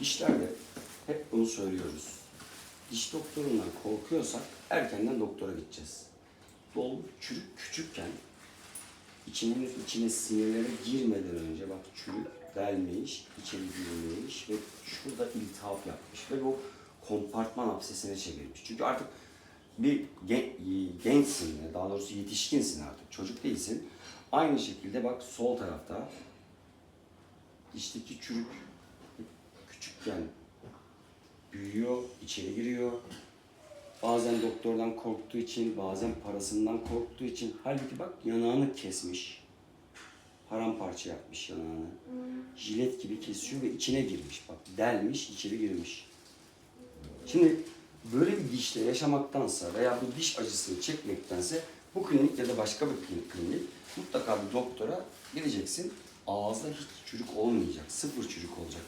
Dişlerde hep bunu söylüyoruz. Diş doktorundan korkuyorsak erkenden doktora gideceğiz. Dolgu çürük küçükken içinin içine sinirlere girmeden önce bak çürük delmiş, içeri girmiş ve şurada iltihap yapmış ve bu kompartman absesine çevirmiş. Çünkü artık bir gen- gençsin, daha doğrusu yetişkinsin artık, çocuk değilsin. Aynı şekilde bak sol tarafta dişteki çürük küçükken büyüyor, içeri giriyor. Bazen doktordan korktuğu için, bazen parasından korktuğu için. Halbuki bak yanağını kesmiş. Paramparça yapmış yanağını. Jilet gibi kesiyor ve içine girmiş. Bak delmiş, içeri girmiş. Şimdi böyle bir dişle yaşamaktansa veya bu diş acısını çekmektense bu klinik ya da başka bir klinik, klinik mutlaka bir doktora gideceksin. Ağızda hiç çürük olmayacak, sıfır çürük olacak.